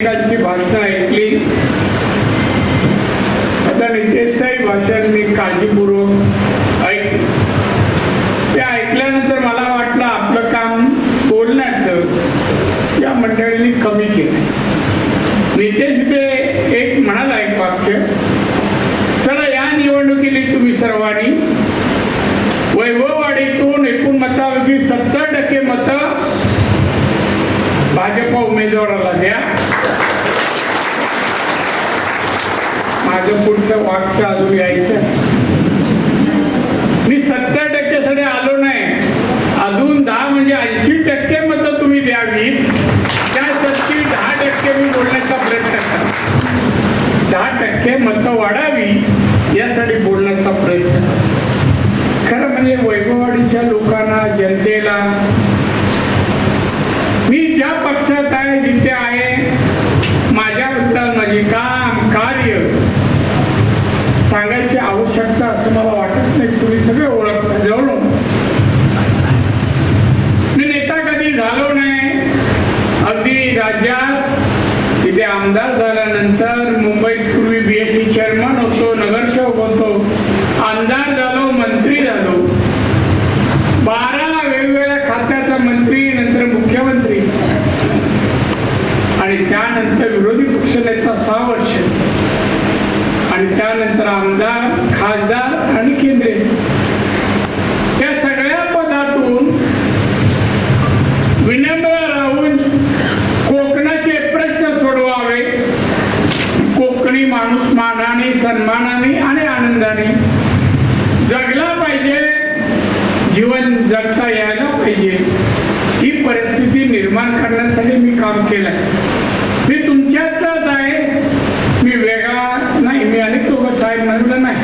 अनेकांची भाषणं ऐकली. आता नितेशचाही भाषण मी काळजीपूर्वक ऐकली. ते ऐकल्यानंतर मला वाटलं आपलं काम बोलण्याचं या मंडळींनी कमी केलं नितेश बे एक म्हणाला एक वाक्य चला या निवडणुकीने तुम्ही सर्वांनी वैभववाडीतून एकूण मतापैकी सत्तर टक्के मतं भाजपा उमेदवाराला द्या. माझं पुढचं वाक्य अजून यायचं मी सत्तर टक्क्यासाठी आलो नाही. अजून दहा म्हणजे ऐंशी टक्के मतं तुम्ही द्यावी. त्यासाठी दहा टक्के मी बोलण्याचा प्रयत्न करा दहा टक्के मतं वाढावी यासाठी बोलण्याचा प्रयत्न करा. खरं म्हणजे वैभववाडीच्या लोक जनतेला मी ज्या पक्षात आहे जिथे आहे माझ्याबद्दल माझे काम कार्य सांगायची आवश्यकता असं मला वाटत नाही तुम्ही सगळे ओळखता जवळून मी नेता कधी झालो नाही अगदी राज्यात तिथे आमदार झाल्यानंतर मुंबईत पूर्वी बी एस टी चेअरमन होतो नगरसेवक होतो. आमदार झालो मंत्री झालो. बारा वेगवेगळ्या खात्याचा मंत्री नंतर मुख्यमंत्री. आणि त्यानंतर विरोधी पक्षनेता सहा वर्ष. आणि त्यानंतर आमदार खासदार आणि केंद्रीय या सगळ्या पदातून विनम्र राहून कोकणाचे प्रश्न सोडवावे. कोकणी माणूस मानाने सन्मानाने आणि आनंदाने जगला पाहिजे जीवन जगता यायला पाहिजे ही परिस्थिती निर्माण करण्यासाठी मी काम केलंय. मी तुमच्यातलाच आहे मी वेगळा नाही मी अनेक लोक साहेब म्हणलं नाही.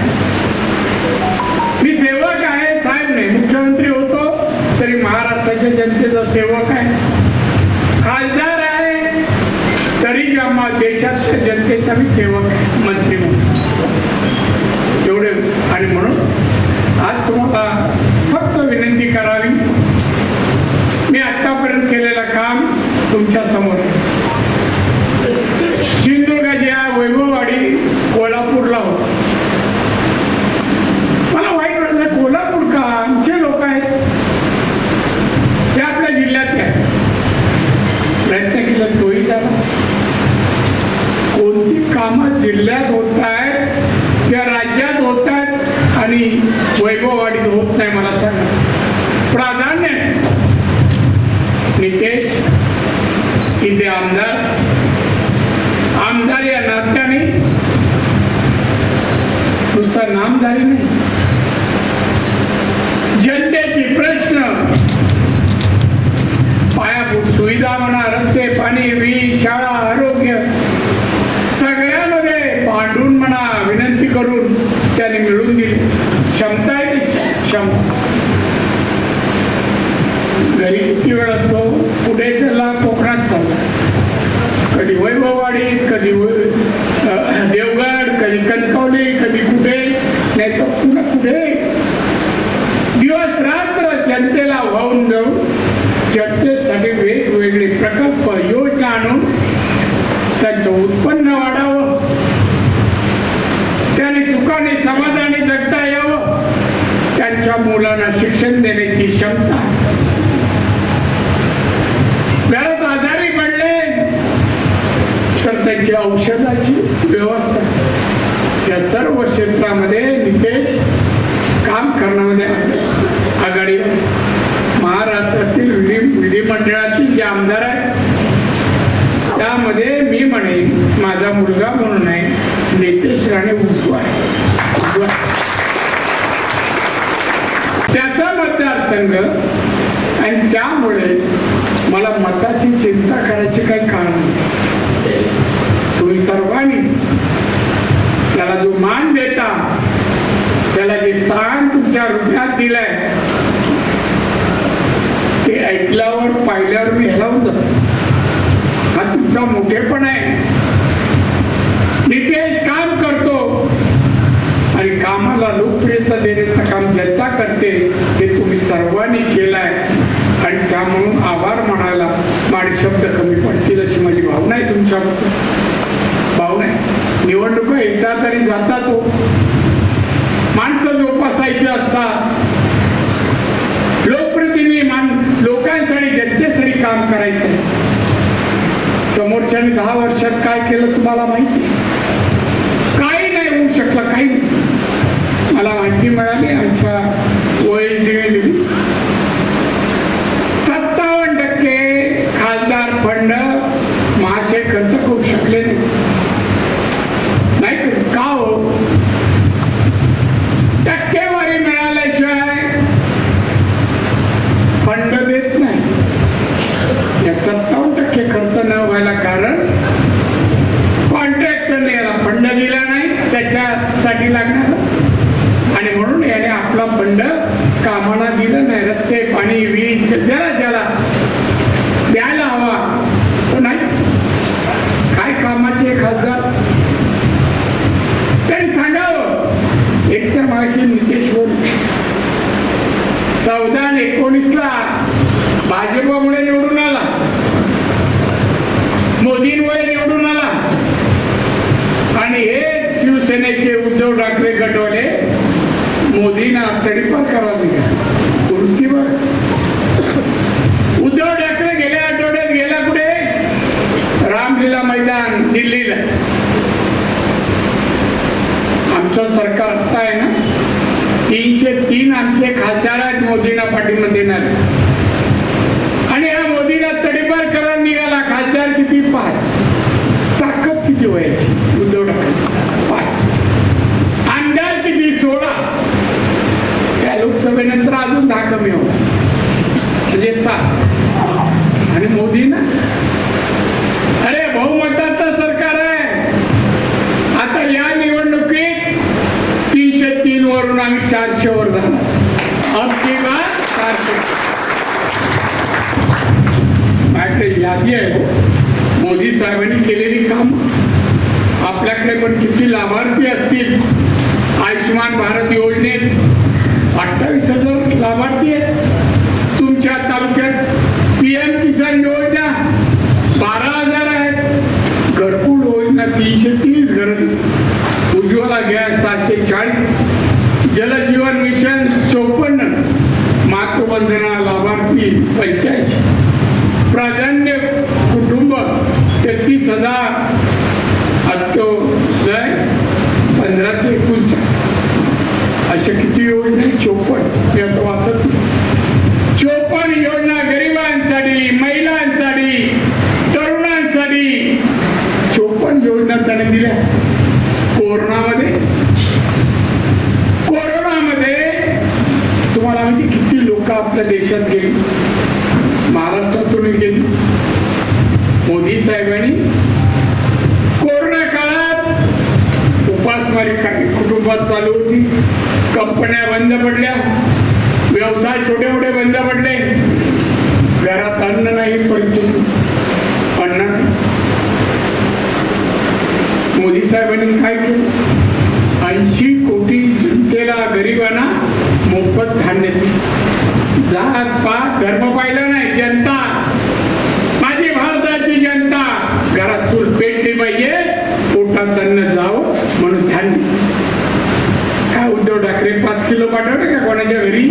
मी सेवक आहे साहेब नाही मुख्यमंत्री होतो तरी महाराष्ट्राच्या जनतेचा सेवक आहे. खासदार आहे तरी जेव्हा देशातल्या जनतेचा मी सेवक आहे. आणि म्हणून आज तुम्हाला फक्त विनंती करावी. मी आतापर्यंत केलेलं काम तुमच्यासमोर आहे. सिंधुदुर्ग या वैभववाडी कोल्हापूरला होतो मला वाईट वाटलं कोल्हापूर का आमचे लोक आहेत ते आपल्या जिल्ह्यातले आहेत प्रयत्न केला तोही झाला कोणती कामं जिल्ह्यात होत आहेत किंवा राज्यात होत आहेत आणि वैभववाडीत होत नाही मला सांगा प्राधान्य नितेश इथे आमदार आमदार या नात्याने नुसता नामदारी नाही जनतेचे प्रश्न. पायाभूत सुविधा म्हणा रस्ते पाणी वीज शाळा आरोग्य सगळ्यामध्ये पाठवून म्हणा विनंती करून त्याने मिळून दिली. क्षमता आहे क्षमता घरी किती वेळ असतो? कुठे चालला कोकणात चालला. कधी वैभववाडीत कधी प्रकल्प योजना आणून त्यांचं उत्पन्न वाढावं. त्याने सुखाने समाधाने जगता यावं. त्यांच्या मुलांना शिक्षण देण्याची क्षमता. वेळात आजारी पडले तर त्याची औषधाची व्यवस्था. या सर्व क्षेत्रामध्ये नितेश काम करण्यामध्ये आघाडी महाराष्ट्रातील विधिमंडळातील जे आमदार आहेत त्यामध्ये मी म्हणेन माझा मुलगा म्हणून आहे नितेश राणे उजवा आहे आहे. त्याचा मतदारसंघ आणि त्यामुळे मला मताची चिंता करायची काही कारण नाही तुम्ही सर्वांनी त्याला जो मान देता त्याला जे स्थान तुमच्या हृदयात दिलंय ते ऐकल्यावर पाहिल्यावर मी हेलावून जातो हा तुमचा मोठेपण आहे. नितेश काम करतो. आणि कामाला लोकप्रियता देण्याचं काम जनता करते हे तुम्ही सर्वांनी केलंय. आणि त्यामुळं आभार म्हणायला माझे शब्द कमी पडतील अशी माझी भावना आहे तुमच्या भावना आहे. निवडणुका एकदा तरी जातात हो. माणसं जोपासायची असतात लोकप्रतिनिधी मान लोकांसाठी जनतेसाठी काम करायचं समोरच्याने दहा वर्षात काय केलं तुम्हाला माहिती काही नाही होऊ शकलं काही नाही मला माहिती मिळाली आमच्या ओएसडीने दिली सत्तावन्न टक्के खासदार फंड महाशय खर्च करू शकले नाही नाही का? का हो टक्केवारी मिळाल्याशिवाय फंड देत नाही या सत्तावन्न टक्के खर्च न व्हायला कारण कॉन्ट्रॅक्टरने याला फंड दिला नाही त्याच्यासाठी लागणार आणि म्हणून याने आपला फंड कामाला दिलं नाही. रस्ते पाणी वीज जरा ज्याला द्यायला हवा. तो नाही? काय कामाचे खासदार? तरी सांगावं हो. एक तर नितेश बोल. चौदा आणि एकोणीसला भाजपमुळे निवडून आला मोदींमुळे निवडून आला आणि हे शिवसेनेचे उद्धव ठाकरे गटवाले मोदींना तडीपार करावा दिला वृत्ती बघ उद्धव ठाकरे गेल्या आठवड्यात गेला कुठे रामलीला मैदान दिल्लीला आमचं सरकार आत्ता आहे ना तीनशे तीन आमचे खासदार आहेत मोदींना पाठिंबा देणार. आणि हा मोदीला तडीपार करा निघाला खासदार किती? पाच. ताकद किती व्हायची उद्धव ठाकरे. पाच. आमदार किती? सोळा. त्या लोकसभेनंतर अजून दहा कमी होता म्हणजे सात. आणि मोदी ना अरे बहुमताचं सरकार आहे. आता या निवडणुकीत तीनशे तीन वरून आम्ही चारशे वर जाणार. अगदी बात माझ्याकडे यादी आहे? मोदी साहेबांनी केलेली काम? आपल्याकडे पण किती लाभार्थी असतील? आयुष्यमान भारत योजनेत अठ्ठावीस हजार लाभार्थी आहेत. तुमच्या तालुक्यात पी एम किसान योजना बारा हजार आहेत. घरकुल योजना तीनशे चोपन्न त्याने दिल्या. कोरोनामध्ये? कोरोनामध्ये तुम्हाला म्हणजे किती लोक आपल्या देशात गेली? महाराष्ट्रातून गेली. मोदी साहेबांनी कोरोना काळात उपासमारी काही कुटुंबात चालू होती. कंपन्या बंद पडल्या. व्यवसाय छोटे मोठे बंद पडले घरात अन्न नाही परिस्थिती अन्न नाही. मोदी साहेबांनी काय केलं ऐंशी कोटी जनतेला गरिबांना मोफत धान्य. जात पात धर्म पाहिला नाही जनता. माझी भारताची जनता. घरात चूल पेटली पाहिजे पोटात अन्न जावं म्हणून धान्य. काय उद्धव ठाकरे पाच किलो पाठवले का कोणाच्या घरी?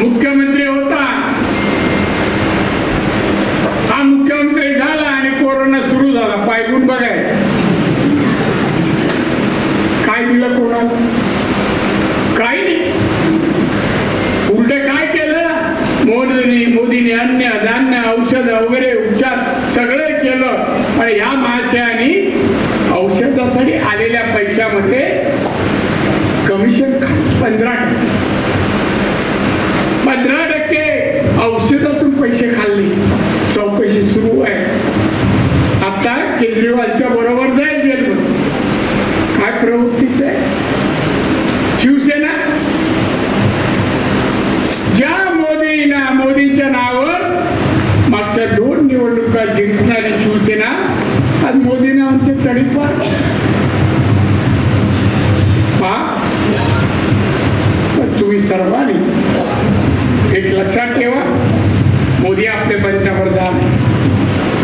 मुख्यमंत्री होता. हा मुख्यमंत्री झाला आणि कोरोना सुरू झाला. पायगुण बघा काय दिलं कोणाला काही नाही उलट काय केलं मोदींनी मोदींनी अन्न धान्य औषध वगैरे उपचार सगळं केलं. पण या महाशयाने औषधासाठी आलेल्या पैशामध्ये कमिशन पंधरा टक्के. पंधरा टक्के औषधातून पैसे खाल्ले. चौकशी सुरू आहे. आता केजरीवालच्या बरोबर जाईल जेलमध्ये काय प्रवृत्तीच आहे शिवसेना ज्या मोदींना मोदींच्या नावावर मागच्या दोन निवडणुका जिंकणारी शिवसेना आज मोदीने आमचे तडीपार पहा तुम्ही सर्वांनी एक लक्षात ठेवा मोदी आपले पंतप्रधान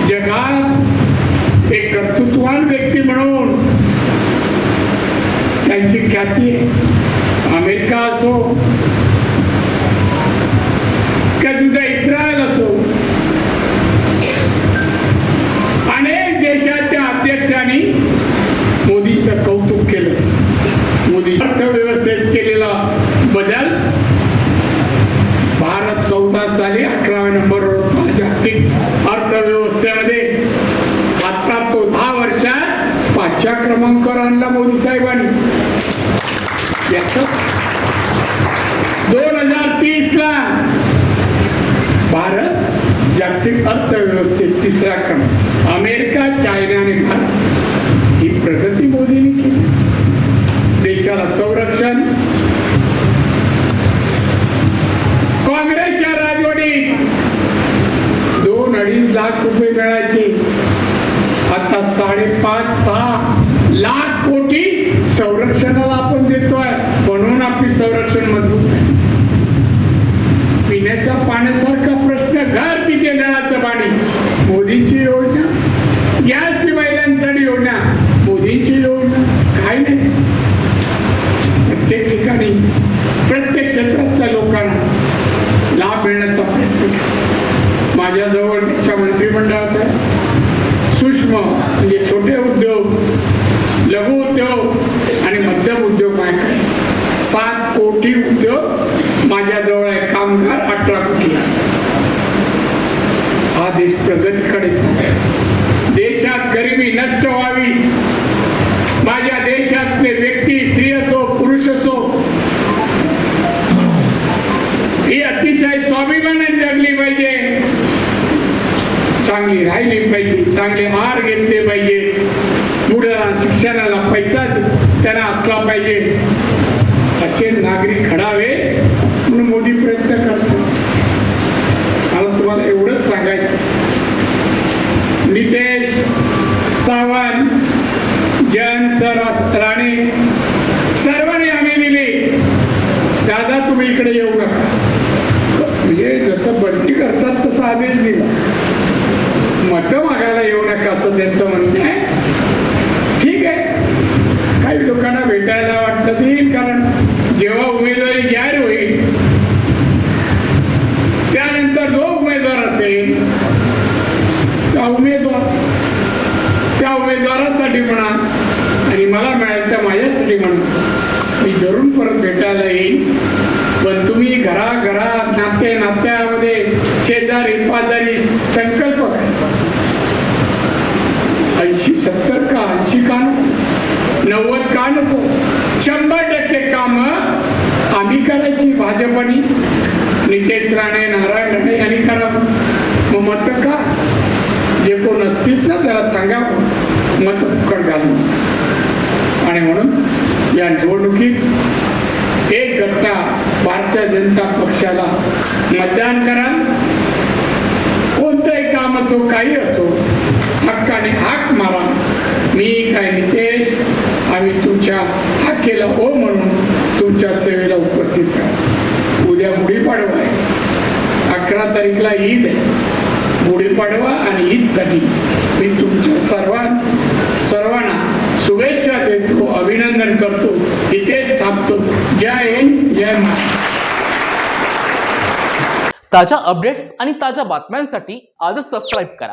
जगात एक कर्तृत्ववान व्यक्ती म्हणून त्यांची ख्याती अमेरिका असो का तुझा इस्रायल दोन हजार तीस ला भारत जागतिक अर्थव्यवस्थेत तिसरा क्रमांक अमेरिका चायना आणि भारत ही प्रगती मोदीने केली. देशाला संरक्षण. काँग्रेसच्या राजवटीत दोन अडीच लाख रुपये मिळायचे. आता साडेपाच सहा लाख कोटी संरक्षणाला आपण देतोय म्हणून आपली संरक्षण मजबूत आहे पिण्याच्या पाण्यासारखा प्रश्न घर तिथे नळाचं पाणी मोदींची योजना गॅस महिलांसाठी योजना मोदींची योजना काय नाही प्रत्येक ठिकाणी प्रत्येक क्षेत्रातल्या लोकांना लाभ मिळण्याचा प्रयत्न केला माझ्याजवळ त्याच्या मंत्रिमंडळात आहे सूक्ष्म म्हणजे छोटे उद्योग लघु उद्योग आणि मध्यम उद्योग आहे सात कोटी उद्योग माझ्याजवळ आहे कामगार अठरा कोटी आहे. हा देश प्रगतीकडे चालला देशात गरिबी नष्ट व्हावी माझ्या देशातले व्यक्ती स्त्री असो पुरुष असो ही अतिशय स्वाभिमानाने जगली पाहिजे चांगली राहिली पाहिजे चांगले आहार घेतले पाहिजे. पुढं शिक्षणाला पैसा त्यांना असला पाहिजे. असे नागरिक घडावे म्हणून मोदी प्रयत्न करतो मला तुम्हाला एवढंच सांगायचं. नितेश सावंत जयंत सर राणे सर्वांनी आम्ही दिली. दादा तुम्ही इकडे येऊ नका. म्हणजे जसं बंटी करतात तसा आदेश दिला. मत मागायला येऊ नका असं त्यांचं म्हणणं आहे. ठीक आहे. काही लोकांना भेटायला वाटत ते येईल कारण जेव्हा उमेदवारी जाहीर होईल त्यानंतर जो उमेदवार असेल त्या उमेदवार त्या उमेदवारासाठी म्हणा आणि मला मिळाल त्या माझ्यासाठी म्हणा मी जरूर परत भेटायला येईल पण तुम्ही घराघरात नाते नात्यामध्ये शेजारी पाजारी संकल्प ऐंशी सत्तर का ऐंशी का नको? नव्वद का नको? शंभर टक्के काम आम्ही करायची. भाजपनी नितेश राणे नारायण राणे यांनी करावं. मग मत का? जे कोण असतील ना त्याला सांगावं मत फुकट घालून. आणि म्हणून या निवडणुकीत एक घटना भारतीय जनता पक्षाला मतदान करा. कोणतंही काम असो काही असो हक्काने हाक मारा. मी काय नितेश आम्ही तुमच्या हाकेला ओ म्हणून तुमच्या सेवेला उपस्थित करा उद्या गुढीपाडवा आहे. अकरा तारीखला ईद आहे. गुढीपाडवा आणि ईदसाठी मी तुमच्या सर्वां सर्वांना शुभेच्छा देतो अभिनंदन करतो इथेच थांबतो. जय हिंद जय महाराष्ट्र. ताज्या अपडेट्स आणि ताज्या बातम्यांसाठी आजच सबस्क्राईब करा.